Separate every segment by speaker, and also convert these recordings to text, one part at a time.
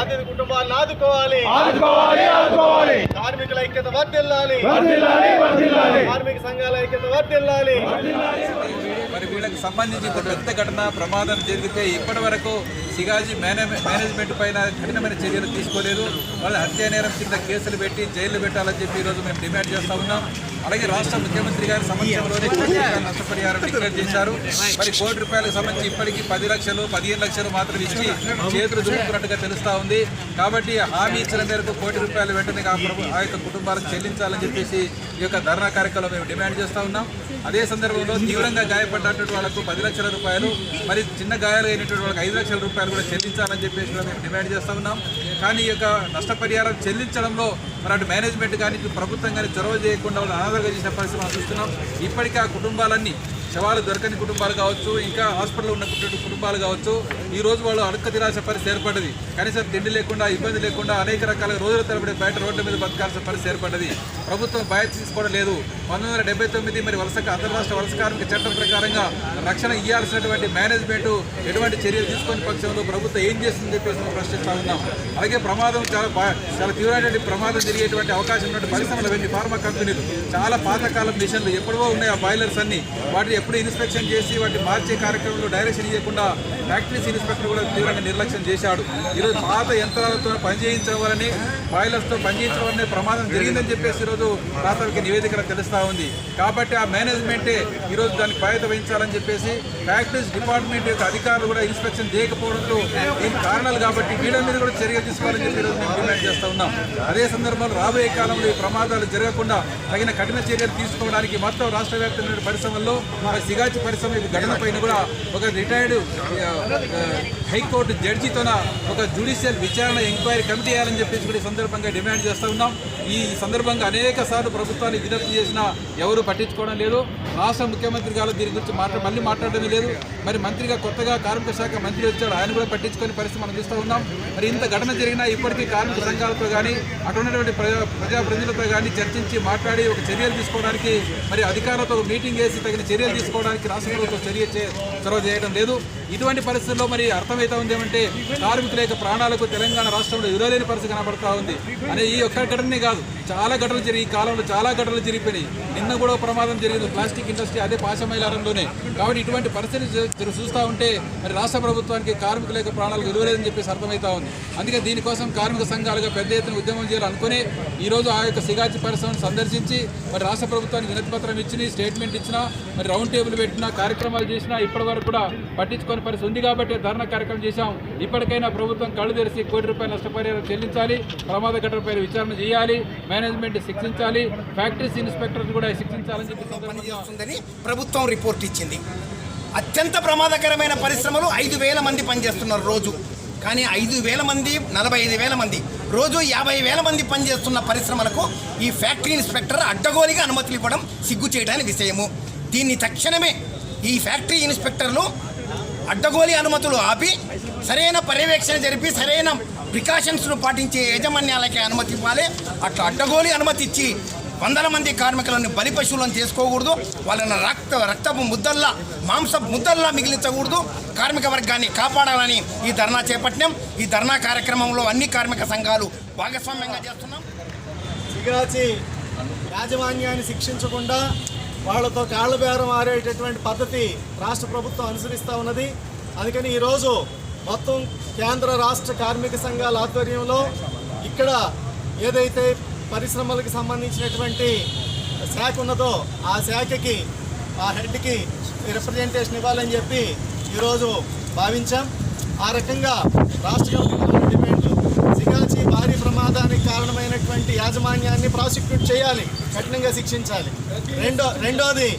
Speaker 1: బాధిత కుటుంబాలను ఆదుకోవాలి
Speaker 2: ఆదుకోవాలి ఆదుకోవాలి.
Speaker 1: కార్మికుల ఐక్యత వర్దిల్లాలి
Speaker 2: వర్ధిల్లాలి వర్ధిల్లాలి.
Speaker 1: కార్మిక సంఘాల ఐక్యత వర్దిల్లాలి
Speaker 3: మరి వీళ్ళకి సంబంధించి ఒక పెద్ద ఘటన ప్రమాదం జరిగితే ఇప్పటి వరకు సిగాజీ మేనే మేనేజ్మెంట్ పైన కఠినమైన చర్యలు తీసుకోలేదు. వాళ్ళు హత్యా నేరం కింద కేసులు పెట్టి జైలు పెట్టాలని చెప్పి ఈరోజు మేము డిమాండ్ చేస్తా ఉన్నాం. అలాగే రాష్ట్ర ముఖ్యమంత్రి గారి సమక్షంలోనే నష్టపరిహారం డిక్లేర్ చేశారు. మరి కోటి రూపాయలకు సంబంధించి ఇప్పటికీ పది లక్షలు పదిహేను లక్షలు మాత్రం ఇచ్చి చేతులు దులుపుకున్నట్టుగా తెలుస్తా ఉంది కాబట్టి హామీ ఇచ్చిన మేరకు కోటి రూపాయలు వెంటనే ఆ యొక్క కుటుంబాలకు చెల్లించాలని చెప్పేసి ఈ యొక్క ధర్నా కార్యక్రమం మేము డిమాండ్ చేస్తా ఉన్నాం. అదే సందర్భంలో తీవ్రంగా గాయపడ్డటువంటి వాళ్ళకు పది లక్షల రూపాయలు మరి చిన్న గాయాలు అయినటువంటి వాళ్ళకి ఐదు లక్షల రూపాయలు కూడా చెల్లించాలని చెప్పేసి మేము డిమాండ్ చేస్తా ఉన్నాం. కానీ ఈ యొక్క నష్టపరిహారం చెల్లించడంలో మరి అటు మేనేజ్మెంట్ కానీ ప్రభుత్వం కానీ చొరవ చేయకుండా వాళ్ళు అనాథగా చేసిన పరిస్థితి మనం చూస్తున్నాం. ఇప్పటికీ ఆ కుటుంబాలన్నీ శవాలు దొరకని కుటుంబాలు కావచ్చు ఇంకా హాస్పిటల్లో ఉన్న కుటుంబాలు కావచ్చు ఈ రోజు వాళ్ళు అడక్క తిరాస పరిస్థితి ఏర్పడ్డది. కనీసం తిండి లేకుండా ఇబ్బంది లేకుండా అనేక రకాల రోజుల తరబడి బయట రోడ్ల మీద బతకాల్సిన పరిస్థితి ఏర్పడ్డది. ప్రభుత్వం బాధ్యత తీసుకోవడం లేదు. పంతొమ్మిది వందల డెబ్బై తొమ్మిది మరి వలస అంతరాష్ట్ర వలస కార్మిక చట్టం ప్రకారంగా రక్షణ ఇవ్వాల్సినటువంటి మేనేజ్మెంట్ ఎటువంటి చర్యలు తీసుకొని పక్షంలో ప్రభుత్వం ఏం చేస్తుందని చెప్పేసి మేము ప్రశ్నిస్తా ఉన్నాం. అలాగే ప్రమాదం చాలా చాలా తీవ్రమైనటువంటి ప్రమాదం జరిగేటువంటి అవకాశం ఉన్నటువంటి పరిశ్రమలు ఫార్మా కంపెనీలు చాలా పాతకాలం మిషన్లు ఎప్పుడో ఉన్నాయి ఆ బాయిలర్స్ అన్ని. వాటిని ఎప్పుడు ఇన్స్పెక్షన్ చేసి వాటిని మార్చే కార్యక్రమంలో డైరెక్షన్ ఇవ్వకుండా ఫ్యాక్టరీస్ ఇన్స్పెక్టర్ కూడా తీవ్రంగా నిర్లక్ష్యం చేశాడు. ఈరోజు పాత యంత్రాలతో పనిచేయించవాలని బాయిలర్స్తో పనిచేయించవాలనే ప్రమాదం జరిగిందని చెప్పేసి ఈరోజు ప్రాథమిక నివేదిక తెలుస్తూ ఉంది. కాబట్టి ఆ మేనేజ్మెంటే ఈరోజు దానికి బాధ్యత వహించాలని చెప్పేసి ఫ్యాక్టరీస్ డిపార్ట్మెంట్ యొక్క అధికారులు కూడా ఇన్స్పెక్షన్ చేయకపోవడంతో ఈ కారణాలు కాబట్టి వీళ్ళ మీద కూడా చర్య తీసుకోవాలని చెప్పి ఈరోజు మేము డిమాండ్ చేస్తూ ఉన్నాం. అదే సందర్భంలో రాబోయే కాలంలో ఈ ప్రమాదాలు జరగకుండా తగిన కఠిన చర్యలు తీసుకోవడానికి మొత్తం రాష్ట్ర వ్యాప్తంగా పరిశ్రమల్లో సిగాచి పరిశ్రమ ఘటన పైన కూడా ఒక రిటైర్డ్ Gracias. హైకోర్టు జడ్జితోన ఒక జ్యుడిషియల్ విచారణ ఎంక్వైరీ కమిటీ వేయాలని చెప్పేసి కూడా ఈ సందర్భంగా డిమాండ్ చేస్తూ ఉన్నాం. ఈ సందర్భంగా అనేక సార్లు ప్రభుత్వాన్ని విజ్ఞప్తి చేసినా ఎవరు పట్టించుకోవడం లేదు. రాష్ట్ర ముఖ్యమంత్రి గారు దీని గురించి మాట్లా మళ్ళీ మాట్లాడడం లేదు. మరి మంత్రిగా కొత్తగా కార్మిక శాఖ మంత్రి వచ్చాడు. ఆయన కూడా పట్టించుకొని పరిస్థితి మనం చూస్తూ ఉన్నాం. మరి ఇంత ఘటన జరిగినా ఇప్పటికీ కార్మిక సంఘాలతో కానీ అక్కడ ఉన్నటువంటి ప్రజా ప్రజాప్రతినిధులతో కానీ చర్చించి మాట్లాడి ఒక చర్యలు తీసుకోవడానికి మరి అధికారులతో మీటింగ్ వేసి తగిన చర్యలు తీసుకోవడానికి రాష్ట్ర ప్రభుత్వం చర్య చొరవ చేయడం లేదు. ఇటువంటి పరిస్థితుల్లో మరి అర్థం ఉంది ఉందేమంటే కార్మికుల యొక్క ప్రాణాలకు తెలంగాణ రాష్ట్రంలో ఎదురలేని పరిస్థితి కనబడతా ఉంది. అనే ఈ ఒక్క ఘటననే కాదు చాలా ఘటనలు జరిగి ఈ కాలంలో చాలా ఘటనలు జరిగిపోయినాయి. నిన్న కూడా ప్రమాదం జరిగింది ప్లాస్టిక్ ఇండస్ట్రీ అదే పాశమైలారంలోనే. కాబట్టి ఇటువంటి పరిస్థితి చూస్తూ ఉంటే మరి రాష్ట్ర ప్రభుత్వానికి కార్మికుల యొక్క ప్రాణాలకు ఎదురలేదని చెప్పేసి అర్థమవుతా ఉంది. అందుకే దీనికోసం కార్మిక సంఘాలుగా పెద్ద ఎత్తున ఉద్యమం చేయాలనుకుని ఈ రోజు ఆ యొక్క సిగాచి పరిశ్రమను సందర్శించి మరి రాష్ట్ర ప్రభుత్వానికి వినతిపత్రం ఇచ్చిన స్టేట్మెంట్ ఇచ్చినా మరి రౌండ్ టేబుల్ పెట్టినా కార్యక్రమాలు చేసినా ఇప్పటి వరకు కూడా పట్టించుకొని పరిస్థితి ఉంది కాబట్టి ధర్నా కార్యక్రమం చేశాం. ఇప్పటికైనా ప్రభుత్వం కళ్ళు తెరిచి కోటి రూపాయల నష్టపరిహారం చెల్లించాలి. ప్రమాద ఘటనపై విచారణ చేయాలి. మేనేజ్మెంట్ శిక్షించాలి. ఫ్యాక్టరీస్ ఇన్స్పెక్టర్ కూడా శిక్షించాలని చెప్పి
Speaker 4: ప్రభుత్వం రిపోర్ట్ ఇచ్చింది. అత్యంత ప్రమాదకరమైన పరిశ్రమలు ఐదు వేల మంది పనిచేస్తున్నారు రోజు. కానీ ఐదు వేల మంది నలభై ఐదు వేల మంది రోజు యాభై వేల మంది పనిచేస్తున్న పరిశ్రమలకు ఈ ఫ్యాక్టరీ ఇన్స్పెక్టర్ అడ్డగోలిగా అనుమతులు ఇవ్వడం సిగ్గు చేయడానికి విషయము. దీన్ని తక్షణమే ఈ ఫ్యాక్టరీ ఇన్స్పెక్టర్లు అడ్డగోలి అనుమతులు ఆపి సరైన పర్యవేక్షణ జరిపి సరైన ప్రికాషన్స్ను పాటించే యాజమాన్యాలకే అనుమతి ఇవ్వాలి. అట్లా అడ్డగోలి అనుమతి ఇచ్చి వందల మంది కార్మికులను బలి పశువులను చేసుకోకూడదు. వాళ్ళని రక్త రక్తపు ముద్దల్లా మాంస ముద్దల్లా మిగిలించకూడదు. కార్మిక వర్గాన్ని కాపాడాలని ఈ ధర్నా చేపట్టినాం. ఈ ధర్నా కార్యక్రమంలో అన్ని కార్మిక సంఘాలు భాగస్వామ్యంగా చేస్తున్నాం.
Speaker 1: యాజమాన్యాన్ని శిక్షించకుండా వాళ్ళతో కాళ్ళ బేరం ఆడేటటువంటి పద్ధతి రాష్ట్ర ప్రభుత్వం అనుసరిస్తూ ఉన్నది. అందుకని ఈరోజు మొత్తం కేంద్ర రాష్ట్ర కార్మిక సంఘాల ఆధ్వర్యంలో ఇక్కడ ఏదైతే పరిశ్రమలకు సంబంధించినటువంటి శాఖ ఉన్నదో ఆ శాఖకి ఆ హెడ్కి రిప్రజెంటేషన్ ఇవ్వాలని చెప్పి ఈరోజు భావించాం. ఆ రకంగా రాష్ట్ర యాజమాన్యాన్ని ప్రాసిక్యూట్ చేయాలి కఠినంగా శిక్షించాలి. రెండో రెండోది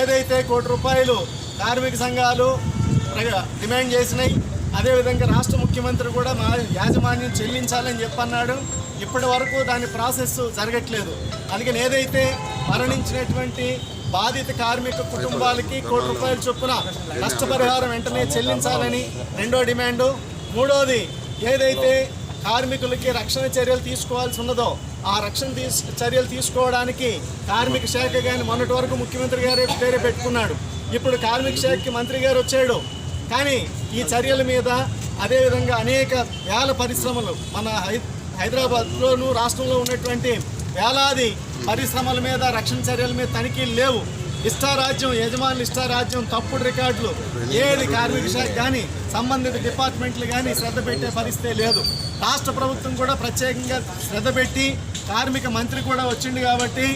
Speaker 1: ఏదైతే కోటి రూపాయలు కార్మిక సంఘాలు డిమాండ్ చేసినాయి అదేవిధంగా రాష్ట్ర ముఖ్యమంత్రి కూడా మా యాజమాన్యం చెల్లించాలని చెప్పన్నాడు. ఇప్పటి వరకు దాని ప్రాసెస్ జరగట్లేదు. అందుకని ఏదైతే మరణించినటువంటి బాధిత కార్మిక కుటుంబాలకి కోటి రూపాయల చొప్పున నష్టపరిహారం వెంటనే చెల్లించాలని రెండో డిమాండు. మూడోది ఏదైతే కార్మికులకి రక్షణ చర్యలు తీసుకోవాల్సి ఉన్నదో ఆ రక్షణ తీస్ చర్యలు తీసుకోవడానికి కార్మిక శాఖ కానీ మొన్నటి వరకు ముఖ్యమంత్రి గారు పేరే పెట్టుకున్నాడు. ఇప్పుడు కార్మిక శాఖకి మంత్రి గారు వచ్చాడు. కానీ ఈ చర్యల మీద అదేవిధంగా అనేక వేల పరిశ్రమలు మన హై హైదరాబాద్లోను రాష్ట్రంలో ఉన్నటువంటి వేలాది పరిశ్రమల మీద రక్షణ చర్యల మీద తనిఖీలు లేవు. ఇష్టారాజ్యం యజమానులు ఇష్టారాజ్యం తప్పుడు రికార్డులు ఏది కార్మిక శాఖ కానీ సంబంధిత డిపార్ట్మెంట్లు కానీ శ్రద్ధ పెట్టే పరిస్థితి లేదు. రాష్ట్ర ప్రభుత్వం కూడా ప్రత్యేకంగా శ్రద్ధ పెట్టి కార్మిక మంత్రి కూడా వచ్చింది కాబట్టి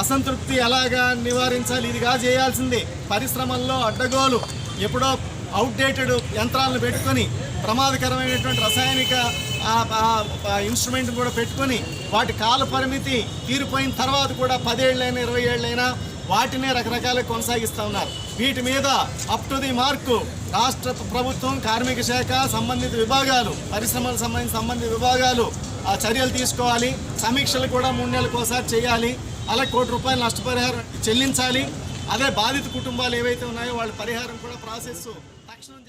Speaker 1: అసంతృప్తి ఎలాగా నివారించాలి? ఇదిగా చేయాల్సింది. పరిశ్రమల్లో అడ్డగోలు ఎప్పుడో అవుట్డేటెడ్ యంత్రాలను పెట్టుకొని ప్రమాదకరమైనటువంటి రసాయనిక ఇన్స్ట్రుమెంట్ కూడా పెట్టుకొని వాటి కాల పరిమితి తీరిపోయిన తర్వాత కూడా పదేళ్ళైనా ఇరవై ఏళ్ళైనా వాటినే రకరకాలుగా కొనసాగిస్తూ ఉన్నారు. వీటి మీద అప్ టు ది మార్కు రాష్ట్ర ప్రభుత్వం కార్మిక శాఖ సంబంధిత విభాగాలు పరిశ్రమలకు సంబంధించిన సంబంధిత విభాగాలు ఆ చర్యలు తీసుకోవాలి. సమీక్షలు కూడా మూడు నెలలకు ఒకసారి చేయాలి. అలా కోటి రూపాయలు నష్టపరిహారం చెల్లించాలి. అదే బాధిత కుటుంబాలు ఏవైతే ఉన్నాయో వాళ్ళ పరిహారం కూడా ప్రాసెస్ తక్షణం